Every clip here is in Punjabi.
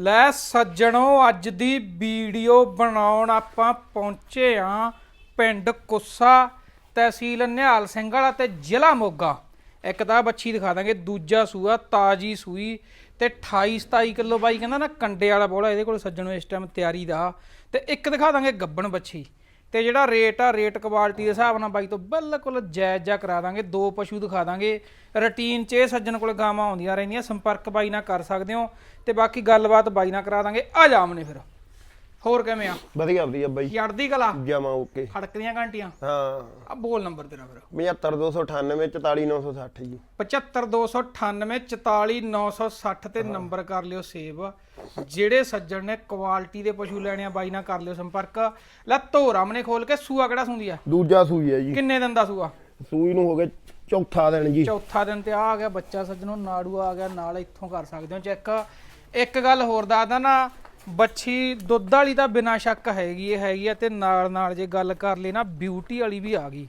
ਲੈ ਸੱਜਣੋ, ਅੱਜ ਦੀ ਵੀਡੀਓ ਬਣਾਉਣ ਆਪਾਂ ਪਹੁੰਚੇ ਆ ਪਿੰਡ ਕੁੱਸਾ ਤਹਿਸੀਲ ਨਿਹਾਲ ਸਿੰਘ ਵਾਲਾ ਤੇ ਜ਼ਿਲ੍ਹਾ ਮੋਗਾ। ਇੱਕ ਤਾਂ ਬੱਚੀ ਦਿਖਾ ਦਾਂਗੇ, ਦੂਜਾ ਸੂਆ, ਤਾਜੀ ਸੂਈ ਤੇ 28 27 ਕਿਲੋ ਬਾਈ, ਕਹਿੰਦਾ ਨਾ ਕੰਡੇ ਵਾਲਾ ਬੋਲਾ, ਇਹਦੇ ਕੋਲ ਸੱਜਣੋ ਇਸ ਟਾਈਮ ਤਿਆਰੀ ਦਾ। ਤੇ ਇੱਕ ਦਿਖਾ ਦਾਂਗੇ ਗੱਬਣ ਬੱਚੀ। ਤੇ ਜਿਹੜਾ ਰੇਟ ਆ ਰੇਟ ਕੁਆਲਿਟੀ ਦੇ ਹਿਸਾਬ ਨਾਲ ਬਾਈ ਤੋਂ ਬਿਲਕੁਲ ਜਾਇਜ਼ ਜਾ ਕਰਾ ਦਾਂਗੇ, ਦੋ ਪਸ਼ੂ ਦਿਖਾ ਦਾਂਗੇ। ਰੁਟੀਨ 'ਚ ਇਹ ਸੱਜਣ ਕੋਲ ਗਾਵਾਂ ਆਉਂਦੀਆਂ ਰਹਿੰਦੀਆਂ, ਸੰਪਰਕ ਬਾਈ ਨਾਲ ਕਰ ਸਕਦੇ ਹੋ। ਤੇ ਬਾਕੀ ਗੱਲਬਾਤ ਬਾਈ ਨਾਲ ਕਰਾ ਦਾਂਗੇ, ਆ ਜਾਮਨੇ ਫਿਰ। ਹੋਰ ਕਿਵੇਂ ਆ? ਵਧੀਆ ਵਧੀਆ ਬਾਈ। ਯੜਦੀ ਕਲਾ? ਜਮਾ ਓਕੇ। ਖੜਕਦੀਆਂ ਘੰਟੀਆਂ? ਹਾਂ। ਆ ਬੋਲ ਨੰਬਰ ਤੇਰਾ ਫਿਰ। 75298 44960 ਜੀ। 75298 44960 ਤੇ ਨੰਬਰ ਕਰ ਲਿਓ ਸੇਵ। ਜਿਹੜੇ ਸੱਜਣ ਨੇ ਕੁਆਲਿਟੀ ਦੇ ਪਸ਼ੂ ਲੈਣੇ ਆ ਬਾਈ ਨਾਲ ਕਰ ਲਿਓ ਸੰਪਰਕ। ਲੈ ਧੋਰਮ ਨੇ ਖੋਲ ਕੇ ਸੂਆ ਕਿਹੜਾ ਸੁੰਦੀ ਆ? ਦੂਜਾ ਸੂਈ ਹੈ ਜੀ। ਕਿੰਨੇ ਦਿਨ ਦਾ ਸੂਆ? ਸੂਈ ਨੂੰ ਹੋ ਗਿਆ ਚੌਥਾ ਦਿਨ ਜੀ। ਚੌਥਾ ਦਿਨ ਤੇ ਆ ਆ ਗਿਆ ਬੱਚਾ ਸੱਜਣੋ ਨਾੜੂ ਆ ਗਿਆ ਨਾਲ ਇੱਥੋਂ ਕਰ ਸਕਦੇ ਹੋ ਚੈੱਕ। ਇੱਕ ਗੱਲ ਹੋਰ ਦੱਸਦਾ ਨਾ ਬੱਚੀ ਦੁੱਧ ਵਾਲੀ ਤਾਂ ਬਿਨਾਂ ਸ਼ੱਕ ਹੈਗੀ ਇਹ ਹੈਗੀ ਆ ਤੇ ਨਾਲ ਨਾਲ ਜੇ ਗੱਲ ਕਰ ਲਈ ਨਾ ਬਿਊਟੀ ਵਾਲੀ ਵੀ ਆ ਗਈ।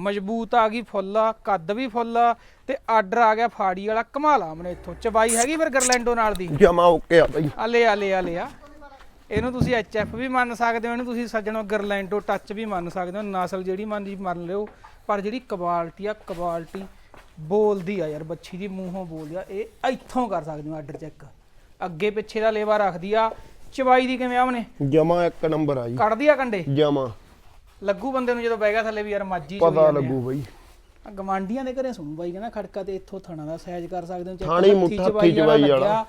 ਮਜ਼ਬੂਤ ਆ ਗਈ ਫੁੱਲ ਆ ਕੱਦ ਵੀ ਫੁੱਲ ਆ ਤੇ ਆਰਡਰ ਆ ਗਿਆ ਫਾੜੀ ਵਾਲਾ ਕਮਾਲਾ ਮਨੇ ਇੱਥੋਂ। ਚਬਾਈ ਹੈਗੀ ਫਿਰ ਗਰਲੈਂਡੋ ਨਾਲ ਦੀ? ਜਮਾ ਓਕੇ ਆ ਬਾਈ। ਆਲੇ ਆਲੇ ਆਲੇ ਆ ਇਹਨੂੰ ਤੁਸੀਂ ਐਚਐਫ ਵੀ ਮੰਨ ਸਕਦੇ ਹੋ ਇਹਨੂੰ ਤੁਸੀਂ ਸੱਜਣੋ ਗਰਲੈਂਡੋ ਟੱਚ ਵੀ ਮੰਨ ਸਕਦੇ ਹੋ। ਨਸਲ ਜਿਹੜੀ ਮੰਨਦੀ ਮੰਨ ਲਿਓ ਪਰ ਜਿਹੜੀ ਕੁਆਲਿਟੀ ਆ ਕੁਆਲਿਟੀ ਬੋਲਦੀ ਆ ਯਾਰ ਬੱਚੀ ਦੀ ਮੂੰਹੋਂ ਬੋਲਦੀ ਆ ਇਹ ਇੱਥੋਂ ਕਰ ਸਕਦੇ ਹੋ ਆਰਡਰ ਚੈੱਕ ਅੱਗੇ ਪਿੱਛੇ ਦਾ ਲੇਵਾ ਰੱਖਦੀ ਆ। ਚਵਾਈ ਦੀ ਕਿਵੇਂ ਆਵਨੇ ਜਮਾ ਇੱਕ ਨੰਬਰ ਆ ਜੀ। ਕੱਢਦੀ ਆ ਕੰਡੇ? ਜਮਾ। ਲੱਗੂ ਬੰਦੇ ਨੂੰ ਜਦੋਂ ਬਹਿ ਗਿਆ ਥੱਲੇ ਵੀ ਯਾਰ ਮਾਜੀ ਪਤਾ ਲੱਗੂ ਬਾਈ। ਆ ਗਵਾਂਡੀਆਂ ਦੇ ਘਰੇ ਸੁਣੂ ਬਾਈ ਕਹਿੰਦਾ ਖੜਕਾ ਤੇ ਇੱਥੋਂ ਥਣਾ ਦਾ ਸਾਈਜ਼ ਕਰ ਸਕਦੇ ਹੋ ਥਾਣੀ ਮੁੱਠਾ, ਹੱਥੀ ਚਬਾਈ ਵਾਲਾ।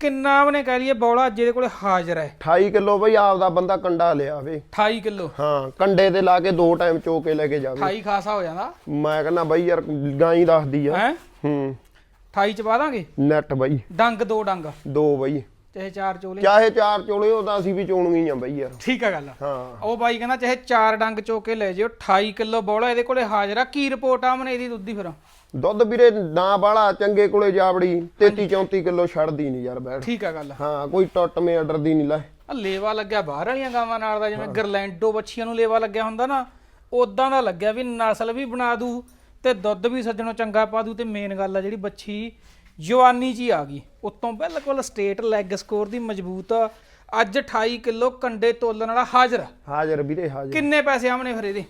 ਕਿੰਨਾ ਉਹਨੇ ਕਹਿ ਲਈਏ ਬੌਲਾ ਅੱਜ ਇਹਦੇ ਕੋਲੇ ਹਾਜ਼ਰ ਹੈ। 28 ਕਿਲੋ ਬਾਈ ਆਪਦਾ ਬੰਦਾ ਕੰਡਾ ਲਿਆ ਵੇ। 28 ਕਿਲੋ। ਹਾਂ ਕੰਡੇ ਤੇ ਲਾ ਕੇ ਦੋ ਟਾਈਮ ਚੋ ਕੇ ਲੈ ਕੇ ਜਾਵੇ। 28 ਖਾਸਾ ਹੋ ਜਾਂਦਾ। ਮੈਂ ਕਹਿੰਦਾ ਬਾਈ ਯਾਰ ਗਾਂ ਹੀ ਦੱਸਦੀ ਆ। ਹੈ? ਹੂੰ। 28 ਚ ਪਾ ਦਾਂਗੇ? ਨੈਟ ਬਾਈ। ਡੰਗ ਦੋ ਡੰਗ। ਦੋ ਬਾਈ। ਚਾਹੇ ਚਾਰ ਚੋਲੇ। ਚਾਹੇ ਚਾਰ ਚੋਲੇ ਉਹਦਾ ਅਸੀਂ ਵੀ ਚੋਣਗੇ ਹੀ ਆ ਬਾਈ ਯਾਰ। ਠੀਕ ਆ ਗੱਲ। ਹਾਂ। ਉਹ ਬਾਈ ਕਹਿੰਦਾ ਚਾਹੇ ਚਾਰ ਡੰਗ ਚੋ ਕੇ ਲੈ ਜਿਓ 28 ਕਿਲੋ ਬੋਲਾ ਇਹਦੇ ਕੋਲੇ ਹਾਜ਼ਰ ਆ ਕੀ ਰਿਪੋਰਟ ਆ ਮਨੇ ਇਹਦੀ ਦੁੱਧ ਦੀ ਫਿਰ? ਦੁੱਧ ਵੀਰੇ ਨਾ ਬਾਲਾ ਚੰਗੇ ਕੋਲੇ ਜਾਵੜੀ 33 34 ਕਿਲੋ ਛੱਡਦੀ ਨਹੀਂ ਯਾਰ ਬੈਠ। ਠੀਕ ਆ ਗੱਲ। ਹਾਂ ਕੋਈ ਟੁੱਟ ਮੇ ਆਰਡਰ ਦੀ ਨਹੀਂ ਲੈ। ਆ ਲੇਵਾ ਲੱਗਿਆ ਬਾਹਰ ਵਾਲੀਆਂ ਗਾਵਾਂ ਨਾਲ ਦਾ ਜਿਵੇਂ ਗਰਲੈਂਡੋ ਬੱਚੀਆਂ ਨੂੰ ਲੇਵਾ ਲੱਗਿਆ ਹੁੰਦਾ ਨਾ ਉਦਾਂ ਦਾ ਲੱਗਿਆ ਵੀ ਨਸਲ ਵੀ ਬਣਾ ਦੂ। ਤੇ ਦੁੱਧ ਵੀ ਸੱਜਣੋਂ ਚੰਗਾ ਪਾ ਦੂ ਤੇ ਮੇਨ ਗੱਲ ਆ ਜਿਹੜੀ ਬੱਚੀ ਜਵਾਨੀ ਜੀ ਆ ਗਈ। ਉਤੋਂ ਬਿਲਕੁਲ ਸਟੇਟ ਲੈਗ ਸਕੋਰ ਦੀ ਮਜ਼ਬੂਤ ਅੱਜ 28 ਕਿਲੋ ਕੰਡੇ ਤੋਲਣ ਵਾਲਾ ਹਾਜ਼ਰ। ਹਾਜ਼ਰ ਵੀਰੇ ਹਾਜ਼ਰ। ਕਿੰਨੇ ਪੈਸੇ ਆਮਨੇ ਫਿਰ ਇਹਦੇ?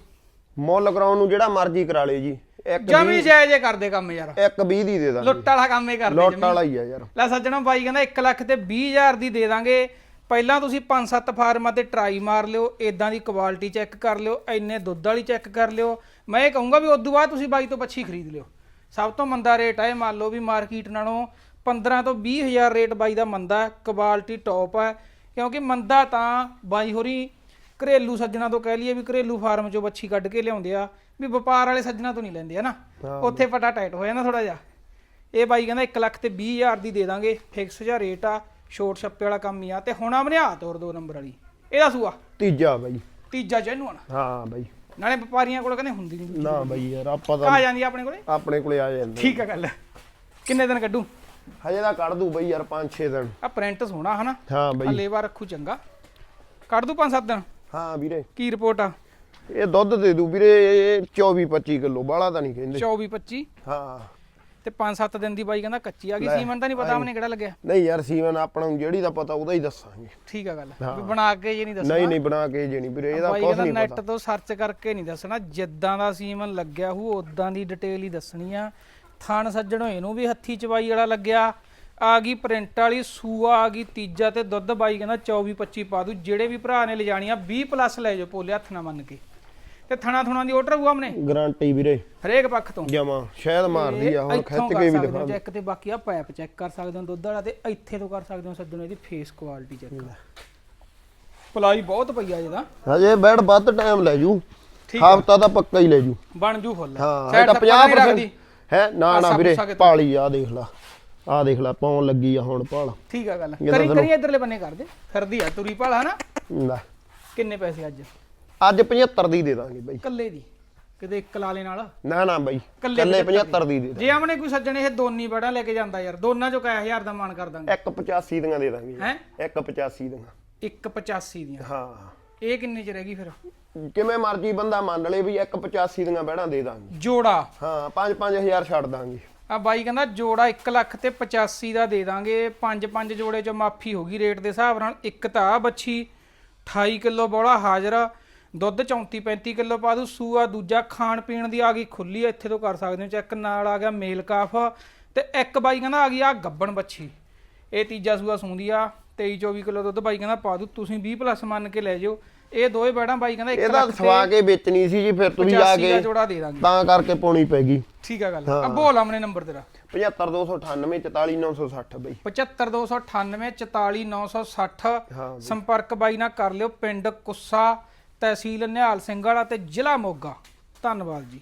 ਮੁੱਲ ਕਰਾਉਣ ਨੂੰ ਜਿਹੜਾ ਮਰਜ਼ੀ ਕਰਾ ਲੇ ਜੀ। ਇੱਕ ਜਮੀ ਜਾਇਜ਼ ਕਰਦੇ ਕੰਮ ਯਾਰ। ਇੱਕ 20 ਦੀ ਦੇ ਦਾਂਗੇ। ਲੁੱਟ ਵਾਲਾ ਕੰਮ ਹੀ ਕਰਦੇ ਲੋਟ ਵਾਲਾ ਹੀ ਆ ਯਾਰ। ਲੈ ਸੱਜਣਾ ਬਾਈ ਕਹਿੰਦਾ 1 ਲੱਖ ਤੇ 20000 ਦੀ ਦੇ ਦਾਂਗੇ। ਪਹਿਲਾਂ ਤੁਸੀਂ 5-7 ਫਾਰਮਾਂ ਤੇ ਟਰਾਈ ਮਾਰ ਲਿਓ ਇਦਾਂ ਦੀ ਕੁਆਲਿਟੀ ਚੈੱਕ ਕਰ ਲਿਓ ਇੰਨੇ ਦੁੱਧ ਵਾਲੀ ਚੈੱਕ ਕਰ ਲਿਓ। ਮੈਂ ਇਹ ਕਹੂੰਗਾ ਵੀ ਉਦੋਂ ਬਾਅਦ ਤੁਸੀਂ ਬਾਈ ਤੋਂ ਬੱਚੀ ਖਰੀਦ ਲਿਓ। ਸਭ ਤੋਂ ਮੰਦਾ ਰੇਟ ਹੈ ਇਹ ਮੰਨ ਲਓ ਵੀ ਮਾਰਕੀਟ ਨਾਲੋਂ 15 ਤੋਂ 20000 ਰੇਟ ਬਾਈ ਦਾ ਮੰਦਾ ਕੁਆਲਿਟੀ ਟੌਪ ਹੈ ਕਿਉਂਕਿ ਮੰਦਾ ਤਾਂ ਬਾਈ ਹੋਰੀ ਘਰੇਲੂ ਸੱਜਣਾ ਤੋਂ ਕਹਿ ਲਈਏ ਵੀ ਘਰੇਲੂ ਫਾਰਮ ਚੋਂ ਬੱਚੀ ਕੱਢ ਕੇ ਲਿਆਉਂਦੇ ਆ ਵੀ ਵਪਾਰ ਵਾਲੇ ਸੱਜਣਾ ਤੋਂ ਨਹੀਂ ਲੈਂਦੇ ਹਨਾ ਉੱਥੇ ਫਟਾ ਟਾਈਟ ਹੋ ਜਾਂਦਾ ਥੋੜਾ ਜਿਹਾ। ਇਹ ਬਾਈ ਕਹਿੰਦਾ 1 ਲੱਖ ਤੇ 20000 ਦੀ ਦੇ ਦਾਂਗੇ ਫਿਕਸ ਜਿਹਾ ਰੇਟ ਆ। ਛੋਟ ਛੱਪੇ ਵਾਲਾ ਕੰਮ ਹੀ ਆ ਤੇ ਹੁਣ ਆ ਬਨਿਆ ਤੋਰ ਦੋ ਨੰਬਰ ਵਾਲੀ। ਇਹਦਾ ਸੂਆ। ਤੀਜਾ ਬਾਈ। ਤੀਜਾ ਜੈਨੂਨ ਹਾਂ ਬਾਈ। ਨਾਲੇ ਵਪਾਰੀਆਂ ਕੋਲ ਕਹਿੰਦੇ ਹੁੰਦੀ ਨਹੀਂ ਨਾ ਬਾਈ ਯਾਰ ਆਪਾਂ ਤਾਂ ਆ ਜਾਂਦੀ ਆ ਆਪਣੇ ਕੋਲੇ? ਆਪਣੇ ਕੋਲੇ ਆ ਜਾਂਦੇ। ਠੀਕ ਆ ਗੱਲ। ਕਿੰਨੇ ਦਿਨ ਕੱਢੂ? ਹਜੇ ਤਾਂ ਕੱਢ ਦੂ ਬਾਈ ਯਾਰ 5-6 ਦਿਨ। ਆ ਪ੍ਰਿੰਟ ਸੋਹਣਾ ਹਨਾ? ਹਾਂ ਬਾਈ। ਲੇਵਾ ਰੱਖੂ ਚੰਗਾ। ਕੱਢ ਦੂ 5-7 ਦਿਨ? ਹਾਂ ਵੀਰੇ। ਕੀ ਰਿਪੋਰਟ ਆ? ਇਹ ਦੁੱਧ ਦੇ ਦੂ ਵੀਰੇ 24-25 ਕਿਲੋ ਬਾਹਲਾ ਤਾਂ ਨਹੀਂ ਕਹਿੰਦੇ। 24-25 ਹਾਂ। ਤੇ 5-7 ਦਿਨ ਦੀ ਬਾਈ ਕਹਿੰਦਾ ਕੱਚੀ ਆ ਗਈ ਸੀਮਨ ਤਾਂ ਨਹੀਂ ਪਤਾ ਆਪਣੇ ਕਿਹੜਾ ਲੱਗਿਆ। ਨਹੀਂ ਯਾਰ ਸੀਵਨ ਆਪਣਾ ਨੂੰ ਜਿਹੜੀ ਦਾ ਪਤਾ ਉਹਦਾ ਹੀ ਦੱਸਾਂਗੇ। ਠੀਕ ਆ ਗੱਲ ਵੀ ਬਣਾ ਕੇ ਜੇ ਨਹੀਂ ਦੱਸਣਾ। ਨਹੀਂ ਨਹੀਂ ਬਣਾ ਕੇ ਜੇ ਨਹੀਂ ਵੀਰੇ ਇਹਦਾ ਕੁਝ ਨਹੀਂ ਨੈਟ ਪਤਾ। ਤੋਂ ਸਰਚ ਕਰਕੇ ਨਹੀਂ ਦੱਸਣਾ ਜਿੱਦਾਂ ਦਾ ਸੀਮਨ ਲੱਗਿਆ ਹੋਊ ਉਦਾਂ ਦੀ ਡਿਟੇਲ ਹੀ ਦੱਸਣੀ ਆ। ਥਣ ਸੱਜਣੋ ਇਹਨੂੰ ਵੀ ਹੱਥੀ ਚਵਾਈ ਵਾਲਾ ਲੱਗਿਆ। ਆ ਗਈ ਪ੍ਰਿੰਟ ਵਾਲੀ ਸੂਆ ਆ ਗਈ ਤੀਜਾ ਤੇ ਦੁੱਧ ਬਾਈ ਕਹਿੰਦਾ 24 25 ਪਾ ਦੂ ਜਿਹੜੇ ਵੀ ਭਰਾ ਨੇ ਲਿਜਾਣੀ ਆ 20 ਪਲੱਸ ਲੈ ਜਾਓ ਪੋਲੇ ਹੱਥ ਨਾ ਮੰਨ ਕੇ। ਤੇ ਥਣਾ ਥੁਣਾ ਦੀ ਆਰਡਰ ਹੋਊ ਆਪਣੇ? ਗਾਰੰਟੀ ਵੀਰੇ। ਹਰੇਕ ਪੱਖ ਤੋਂ। ਜਮਾ ਸ਼ਾਇਦ ਮਾਰਦੀ ਆ ਹੁਣ ਖਿੱਚ ਕੇ ਵੀ ਦਿਖਾ ਚੈੱਕ ਤੇ ਬਾਕੀ ਆ ਪਾਈਪ ਚੈੱਕ ਕਰ ਸਕਦੇ ਹੋ ਦੁੱਧ ਵਾਲਾ ਤੇ ਇੱਥੇ ਤੋਂ ਕਰ ਸਕਦੇ ਹੋ ਸੱਜਣੋ ਇਹਦੀ ਫੇਸ ਕੁਆਲਿਟੀ ਚੈੱਕ ਪਲਾਈ ਬਹੁਤ ਪਈ ਆ ਜਿਹਦਾ ਹਜੇ ਬੈਡ ਵੱਧ ਟਾਈਮ ਲੈ ਜੂ। ਹਫਤਾ ਤਾਂ ਪੱਕਾ ਹੀ ਲੈ ਜੂ। ਬਣ ਜੂ ਫੁੱਲ। ਹਾਂ ਇਹ ਤਾਂ ਥੱਪੜ ਨਹੀਂ 50% ਰੱਖਦੀ। ਹੈ ਨਾ ਨਾ ਵੀਰੇ। ਪਾਲੀ ਆ ਦੇਖ ਲਾ। ਆ ਦੇਖ ਲਾ ਪਾਉਣ ਲੱਗੀ ਆ ਹੁਣ ਪਾਲ। ਠੀਕ ਆ ਗੱਲ। ਕਰੀ ਕਰੀ ਇਧਰਲੇ ਬੰਨੇ ਕਰ ਦੇ। ਫਿਰਦੀ ਆ ਤੁਰੀ ਭਾਲਾ ਹਨਾ? ਲੈ। ਕਿੰਨੇ ਪੈਸੇ ਅੱਜ? ਅੱਜ 75 ਦੀ ਦੇ ਦਾਂਗੇ ਬਾਈ। ਕੱਲੇ ਦੀ ਕਿਤੇ ਇੱਕ ਲਾਲੇ ਨਾਲ? ਨਾ ਨਾ ਬਾਈ ਕੱਲੇ ਕੱਲੇ 75 75 ਦੀ ਦੇ ਜੇ ਆਮਣੇ ਕੋਈ ਸੱਜਣ ਇਹ ਦੋਨੀ ਬੜਾ ਲੈ ਕੇ ਜਾਂਦਾ ਯਾਰ ਦੋਨਾਂ ਚੋਂ ਕਾ ਹਜ਼ਾਰ ਦਾ ਮਾਨ ਕਰ ਦਾਂਗੇ? ਇੱਕ 85 ਦੀਆਂ ਦੇ ਦਾਂਗੇ ਹੈ? ਇੱਕ 85 ਦੀਆਂ। 185 ਦੀਆਂ। ਹਾਂ। ਇਹ ਕਿੰਨੇ ਚ ਰਹਿ ਗਈ ਫਿਰ? ਕਿਵੇਂ ਮਰਜ਼ੀ ਬੰਦਾ ਮੰਨ ਲੇ ਵੀ ਇੱਕ 85 ਦੀਆਂ ਬਹਿਣਾ ਦੇ ਦਾਂਗੇ। ਜੋੜਾ? ਹਾਂ 5 5000 ਛੱਡ ਦਾਂਗੇ। ਆ ਬਾਈ ਕਹਿੰਦਾ ਜੋੜਾ 1 ਲੱਖ ਤੇ 85 ਦਾ ਦੇ ਦਾਂਗੇ। ਪੰਜ ਪੰਜ ਜੋੜੇ ਚ ਮਾਫੀ ਹੋ ਗਈ ਰੇਟ ਦੇ ਹਿਸਾਬ ਨਾਲ। ਇੱਕ ਤਾਂ ਬੱਚੀ 28 ਕਿਲੋ ਬੋਲਾ ਹਾਜ਼ਰ। ਦੁੱਧ 34 35 ਕਿਲੋ ਪਾ ਦੂ ਸੂਆ ਦੂਜਾ ਖਾਣ ਪੀਣ ਦੀ ਆ ਗਈ ਖੁੱਲੀ ਇੱਥੇ ਤੋਂ ਕਰ ਸਕਦੇ ਹੋ ਚੈੱਕ ਨਾਲ ਆ ਗਿਆ ਮੇਲ ਕਾਫ ਤੇ ਇੱਕ ਬਾਈ ਕਹਿੰਦਾ ਆ ਗਈ ਆ ਗੱਬਣ ਬੱਚੀ ਇਹ ਤੀਜਾ ਸੂਆ ਸੂੰਦੀ ਆ 23 24 ਕਿਲੋ ਦੁੱਧ ਬਾਈ ਕਹਿੰਦਾ ਪਾ ਦੂ ਤੁਸੀਂ 20 ਪਲੱਸ ਮੰਨ ਕੇ ਲੈ ਜਿਓ। ਇਹ ਦੋਵੇਂ ਬੈੜਾਂ ਬਾਈ ਕਹਿੰਦਾ 1 ਇਹਦਾ ਲੱਖ ਸਵਾ ਕੇ ਵੇਚਣੀ ਸੀ ਜੀ ਫਿਰ ਤੁਸੀਂ ਆ 85 ਦਾ ਕੇ ਜੋੜਾ ਦੇ ਦਾਂਗੇ। ਤਾਂ ਕਰਕੇ ਪਾਉਣੀ ਪੈ ਗਈ ਠੀਕ ਆ ਗੱਲ। ਆ ਬੋਲ ਆਮਨੇ ਨੰਬਰ ਤੇਰਾ। 75298 44960 ਬਈ। 75298 44960 ਹਾਂ ਸੰਪਰਕ ਬਾਈ ਨਾਲ ਕਰ ਲਿਓ ਪਿੰਡ ਕੁੱਸਾ ਤਹਿਸੀਲ ਨਿਹਾਲ ਸਿੰਘ ਵਾਲਾ ਤੇ ਜ਼ਿਲ੍ਹਾ ਮੋਗਾ। ਧੰਨਵਾਦ ਜੀ।